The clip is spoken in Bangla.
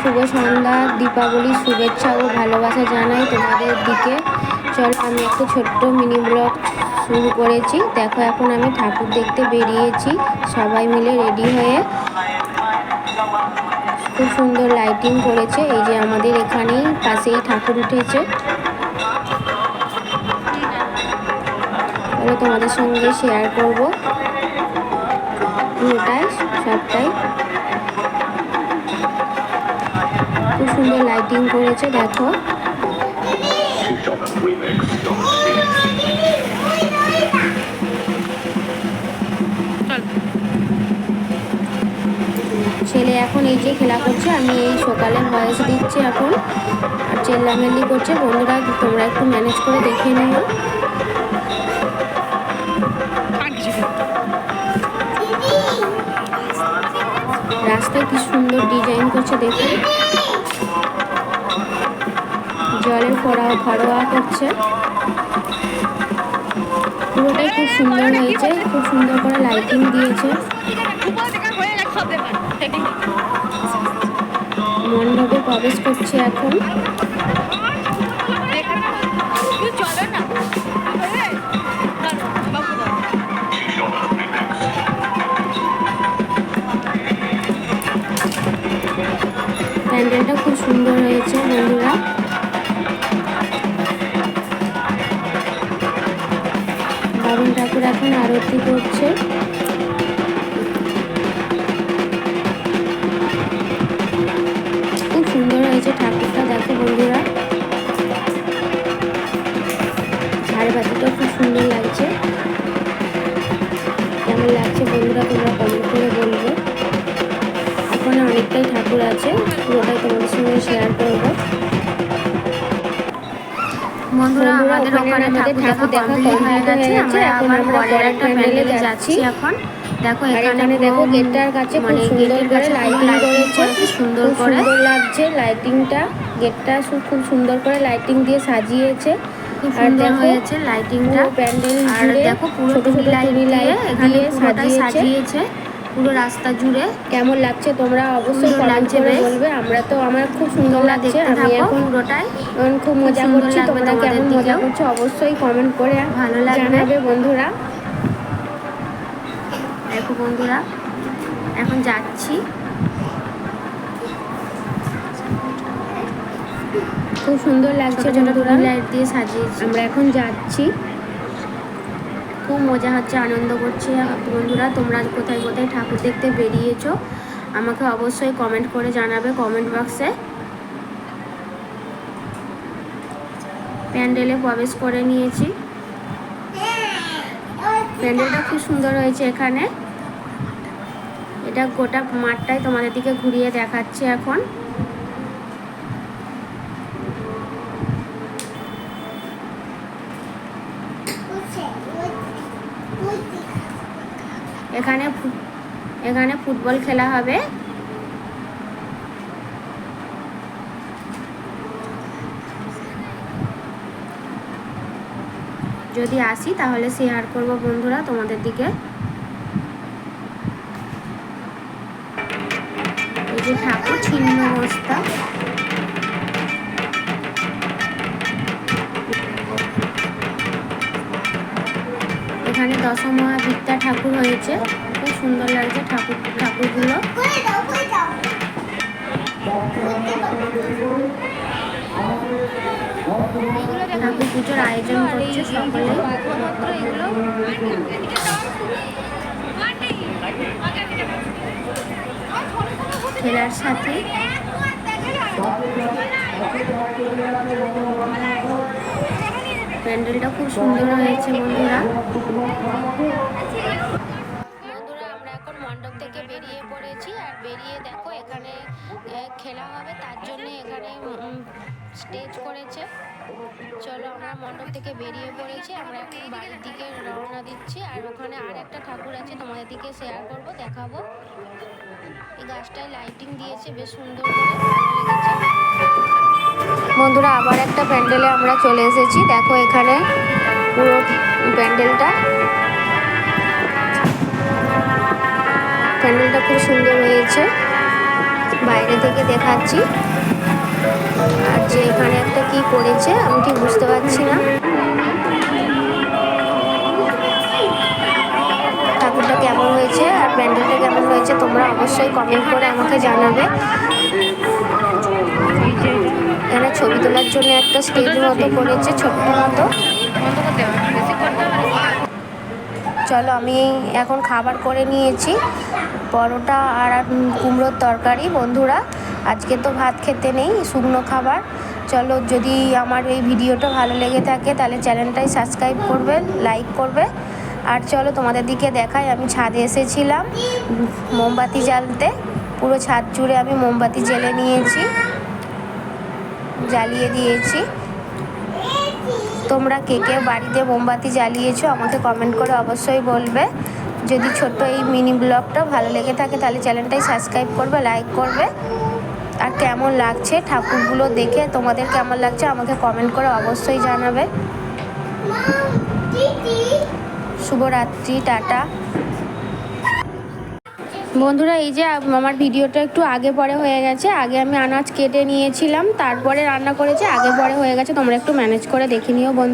শুভ সন্ধ্যা, দীপাবলির শুভেচ্ছা ও ভালোবাসা জানাই তোমাদের দিকে। চলো, আমি একটা ছোট্ট মিনি ব্লগ শুরু করেছি। দেখো, এখন আমি ঠাকুর দেখতে বেরিয়েছি। সবাই মিলে রেডি হয়ে খুব সুন্দর লাইটিং করেছে। এই যে আমাদের এখানেই পাশেই ঠাকুর উঠেছে। তোমাদের সঙ্গে শেয়ার করব। পুরোটাই, সবটাই। খুব সুন্দর লাইটিং করেছে, দেখো। ছেলে এখন এই যে খেলা করছে, আমি এই সকালে ভয়েস দিচ্ছি এখন, আর চেল্লামেল্লি করছে। বন্ধুরা, তোমরা একটু ম্যানেজ করে দেখে নিও। রাস্তায় কি সুন্দর ডিজাইন করছে দেখুন জলের ফোড়া ফরোয়া করছে পুরোটাই খুব সুন্দর হয়েছে, খুব সুন্দর করে লাইটিং দিয়েছে। মণ্ডপে প্রবেশ করছে এখন। ঠাকুর এখন আরতি করছে। খুব সুন্দর হয়েছে ঠাকুরটা, দেখো বন্ধুরা। ঝাড়বাতিটা খুব সুন্দর লাগছে। কেমন লাগছে বন্ধুরা, তোমরা কমেন্ট করে বলবে। এখন অনেকটাই ঠাকুর আছে, পুরোটাই তোমাদের সঙ্গে শেয়ার করব। বন্ধুরা আমাদের ওখানে ঠাকুর দেখা কমপ্লিট হয়ে গেছে। আমরা আবার পরের একটা প্যান্ডেলে যাচ্ছি এখন। দেখো আর এখানে এখানে দেখো গেটটার কাছে খুব মানে গেটের কাছে লাইটিং লাইটিং করেছে। করেছে সুন্দর করে। সুন্দর লাগছে লাইটিংটা গেটটা সু- খুব সুন্দর করে লাইটিং দিয়ে সাজিয়েছে। খুব আর সুন্দর হয়েছে লাইটিংটা প্যান্ডেল আর দেখো পুরো ছোট ছোট লাইট দিয়ে এখানে সাজিয়েছে। পুরো রাস্তা জুড়ে কেমন লাগছে? তোমরা অবশ্যই লাগছে বলবে। আমরা তো আমার খুব সুন্দর লাগছে। আমি এখন পুরোটাই। খুব মজা করছি। তোমরা কেমন মজা করছ? অবশ্যই কমেন্ট করে ভালো লাগবে। জানাবে বন্ধুরা। দেখো বন্ধুরা এখন যাচ্ছি। খুব সুন্দর লাগছে ছোট ছোট বন্ধুরা। লাইট দিয়ে সাজিয়েছি। আমরা এখন যাচ্ছি। খুব মজা হচ্ছে, আনন্দ করছে। বন্ধুরা, তোমরা কোথায় কোথায় ঠাকুর দেখতে বেরিয়েছো? আমাকে অবশ্যই কমেন্ট করে জানাবে কমেন্ট বক্সে প্যান্ডেলে প্রবেশ করে নিয়েছি। প্যান্ডেলটা খুব সুন্দর হয়েছে এখানে। এটা গোটা মাঠটাই তোমাদের দিকে ঘুরিয়ে দেখাচ্ছে এখন। এখানে এখানে ফুটবল খেলা হবে। যদি আসি তাহলে শেয়ার করব বন্ধুরা তোমাদের দিকে। যে ঠাকুর, ছিন্ন অবস্থা। এখানে দশমহাবিদ্যা ঠাকুর হয়েছে। খুব সুন্দর লাগছে ঠাকুর, ঠাকুরগুলো। ঠাকুর পুজোর আয়োজন করছে সকলে। খেলার সাথে। প্যান্ডেলটা খুব সুন্দর হয়েছে, বন্ধুরা। আমরা এখন মণ্ডপ থেকে বেরিয়ে পড়েছি। আর বেরিয়ে দেখো, এখানে খেলা হবে, তার জন্য এখানে স্টেজ করেছে। চলো, আমরা মণ্ডপ থেকে বেরিয়ে পড়েছি। আমরা রওনা দিচ্ছি। আর ওখানে আর একটা ঠাকুর আছে, তোমাদের দিকে শেয়ার করব, দেখাবো। এই গাছটায় লাইটিং দিয়েছে, বেশ সুন্দর করে। বন্ধুরা, আবার একটা প্যান্ডেলে আমরা চলে এসেছি। দেখো এখানে পুরো প্যান্ডেলটা। প্যান্ডেলটা খুব সুন্দর হয়েছে। বাইরে থেকে দেখাচ্ছি। আর যে এখানে একটা কি করেছে, আমি ঠিক বুঝতে পারছি না। ঠাকুরটা কেমন হয়েছে আর প্যান্ডেলটা কেমন হয়েছে, তোমরা অবশ্যই কমেন্ট করে আমাকে জানাবে। ছবি তোলার জন্য একটা স্টেজ মতো করেছে ছোট্ট মতো। চলো আমি এখন খাবার করে নিয়েছি। পরোটা আর কুমড়োর তরকারি বন্ধুরা। আজকে তো ভাত খেতে নেই শুকনো খাবার। চলো যদি আমার এই ভিডিওটা ভালো লেগে থাকে তাহলে চ্যানেলটাই সাবস্ক্রাইব করবে লাইক করবে। আর চলো তোমাদের দিকে দেখাই আমি ছাদে এসেছিলাম মোমবাতি জ্বালতে। পুরো ছাদ জুড়ে আমি মোমবাতি জ্বেলে নিয়েছি। জ্বালিয়ে দিয়েছি। তোমরা কে কে বাড়িতে মোমবাতি জ্বালিয়েছো আমাকে কমেন্ট করে অবশ্যই বলবে। যদি ছোট্ট এই মিনি ব্লগটা ভালো লেগে থাকে তাহলে চ্যানেলটাই সাবস্ক্রাইব করবে লাইক করবে। আর কেমন লাগছে ঠাকুরগুলো দেখে তোমাদের কেমন লাগছে আমাকে কমেন্ট করে অবশ্যই জানাবে। শুভরাত্রি টাটা। বন্ধুরা, এই যে আমার ভিডিওটা একটু আগে পরে হয়ে গেছে। আগে আমি আনাজ কেটে নিয়েছিলাম, তারপরে রান্না করেছি, আগে পরে হয়ে গেছে। তোমরা একটু ম্যানেজ করে দেখে নিও বন্ধু